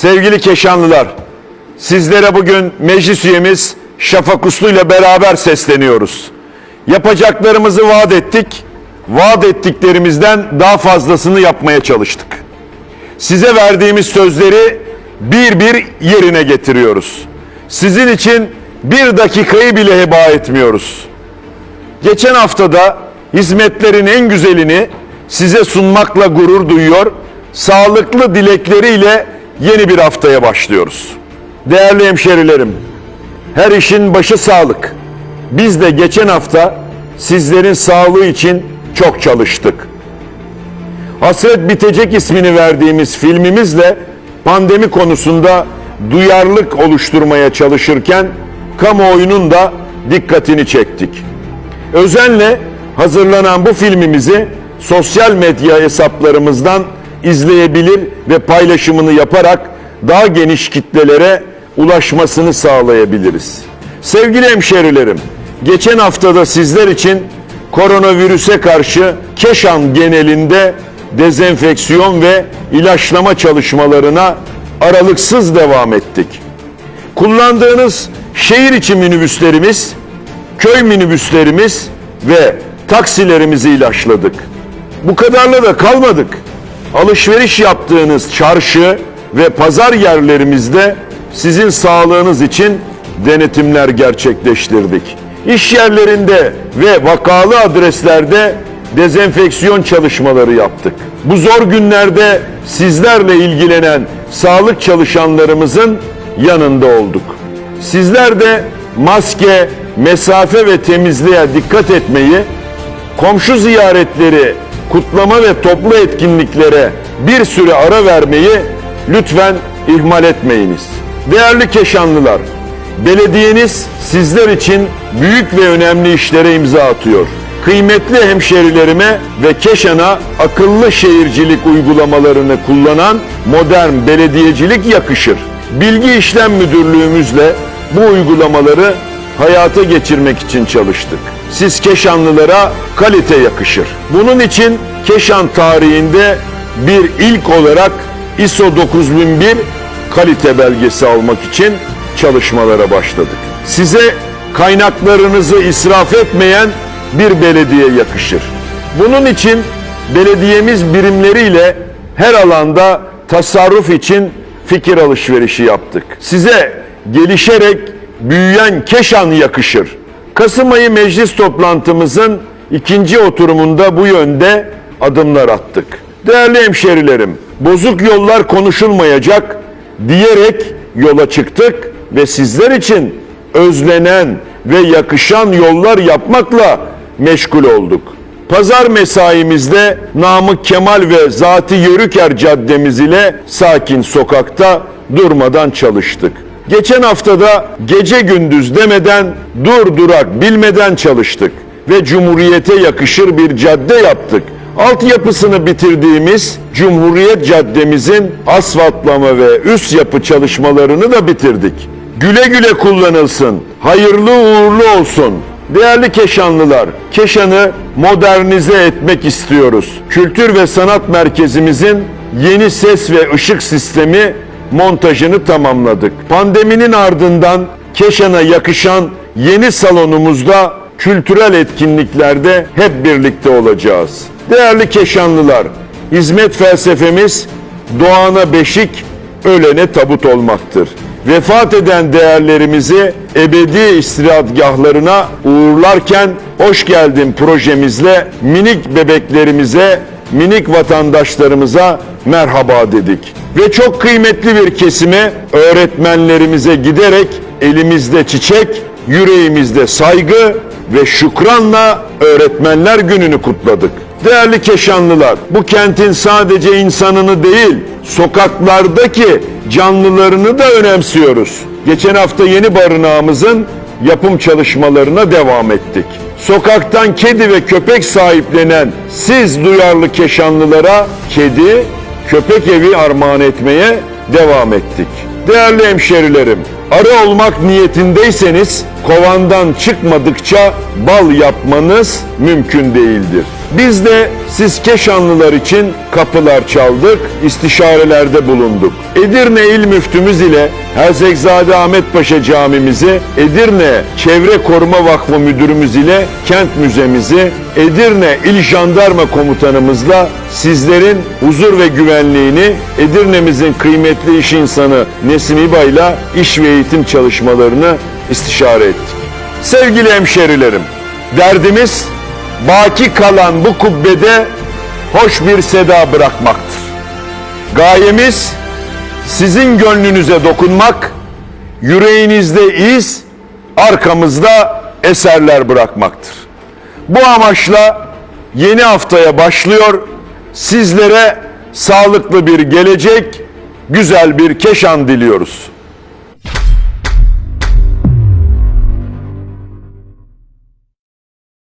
Sevgili Keşanlılar, sizlere bugün meclis üyemiz Şafak Uslu ile beraber sesleniyoruz. Yapacaklarımızı vaat ettik, vaat ettiklerimizden daha fazlasını yapmaya çalıştık. Size verdiğimiz sözleri bir bir yerine getiriyoruz. Sizin için bir dakikayı bile heba etmiyoruz. Geçen haftada hizmetlerin en güzelini size sunmakla gurur duyuyor, sağlıklı dilekleriyle yeni bir haftaya başlıyoruz. Değerli hemşerilerim, her işin başı sağlık. Biz de geçen hafta sizlerin sağlığı için çok çalıştık. Hasret Bitecek ismini verdiğimiz filmimizle pandemi konusunda duyarlılık oluşturmaya çalışırken kamuoyunun da dikkatini çektik. Özenle hazırlanan bu filmimizi sosyal medya hesaplarımızdan izleyebilir ve paylaşımını yaparak daha geniş kitlelere ulaşmasını sağlayabiliriz. Sevgili hemşerilerim, geçen haftada sizler için koronavirüse karşı Keşan genelinde dezenfeksiyon ve ilaçlama çalışmalarına aralıksız devam ettik. Kullandığınız şehir içi minibüslerimiz köy minibüslerimiz ve taksilerimizi ilaçladık. Bu kadarla da kalmadık. Alışveriş yaptığınız çarşı ve pazar yerlerimizde sizin sağlığınız için denetimler gerçekleştirdik. İş yerlerinde ve vakalı adreslerde dezenfeksiyon çalışmaları yaptık. Bu zor günlerde sizlerle ilgilenen sağlık çalışanlarımızın yanında olduk. Sizler de maske, mesafe ve temizliğe dikkat etmeyi, komşu ziyaretleri, kutlama ve toplu etkinliklere bir süre ara vermeyi lütfen ihmal etmeyiniz. Değerli Keşanlılar, belediyeniz sizler için büyük ve önemli işlere imza atıyor. Kıymetli hemşerilerime ve Keşan'a akıllı şehircilik uygulamalarını kullanan modern belediyecilik yakışır. Bilgi İşlem Müdürlüğümüzle bu uygulamaları hayata geçirmek için çalıştık. Siz Keşanlılara kalite yakışır. Bunun için Keşan tarihinde bir ilk olarak ISO 9001 kalite belgesi almak için çalışmalara başladık. Size kaynaklarınızı israf etmeyen bir belediye yakışır. Bunun için belediyemiz birimleriyle her alanda tasarruf için fikir alışverişi yaptık. Size gelişerek büyüyen Keşan yakışır. Kasım ayı meclis toplantımızın ikinci oturumunda bu yönde adımlar attık. Değerli hemşerilerim, bozuk yollar konuşulmayacak diyerek yola çıktık ve sizler için özlenen ve yakışan yollar yapmakla meşgul olduk. Pazar mesaimizde Namık Kemal ve Zati Yörüker caddemiz ile sakin sokakta durmadan çalıştık. Geçen haftada gece gündüz demeden dur durak bilmeden çalıştık ve Cumhuriyete yakışır bir cadde yaptık. Altyapısını bitirdiğimiz Cumhuriyet Caddemizin asfaltlama ve üst yapı çalışmalarını da bitirdik. Güle güle kullanılsın, hayırlı uğurlu olsun. Değerli Keşanlılar, Keşan'ı modernize etmek istiyoruz. Kültür ve Sanat Merkezimizin yeni ses ve ışık sistemi montajını tamamladık. Pandeminin ardından Keşan'a yakışan yeni salonumuzda kültürel etkinliklerde hep birlikte olacağız. Değerli Keşanlılar, hizmet felsefemiz doğana beşik, ölene tabut olmaktır. Vefat eden değerlerimizi ebedi istirahatgahlarına uğurlarken hoş geldin projemizle minik bebeklerimize, minik vatandaşlarımıza merhaba dedik. Ve çok kıymetli bir kesime öğretmenlerimize giderek elimizde çiçek, yüreğimizde saygı ve şükranla Öğretmenler Günü'nü kutladık. Değerli Keşanlılar, bu kentin sadece insanını değil, sokaklardaki canlılarını da önemsiyoruz. Geçen hafta yeni barınağımızın yapım çalışmalarına devam ettik. Sokaktan kedi ve köpek sahiplenen siz duyarlı Keşanlılara kedi, köpek evi armağan etmeye devam ettik. Değerli hemşerilerim, arı olmak niyetindeyseniz kovandan çıkmadıkça bal yapmanız mümkün değildir. Biz de siz Keşanlılar için kapılar çaldık, istişarelerde bulunduk. Edirne İl Müftümüz ile Herzegzade Ahmet Paşa Camimizi, Edirne Çevre Koruma Vakfı Müdürümüz ile Kent Müzemizi, Edirne İl Jandarma Komutanımızla sizlerin huzur ve güvenliğini Edirne'mizin kıymetli iş insanı Nesim İba ile iş ve eğitim çalışmalarını istişare ettik. Sevgili hemşerilerim, derdimiz baki kalan bu kubbede hoş bir seda bırakmaktır. Gayemiz sizin gönlünüze dokunmak, yüreğinizde iz, arkamızda eserler bırakmaktır. Bu amaçla yeni haftaya başlıyor. Sizlere sağlıklı bir gelecek, güzel bir keşan diliyoruz.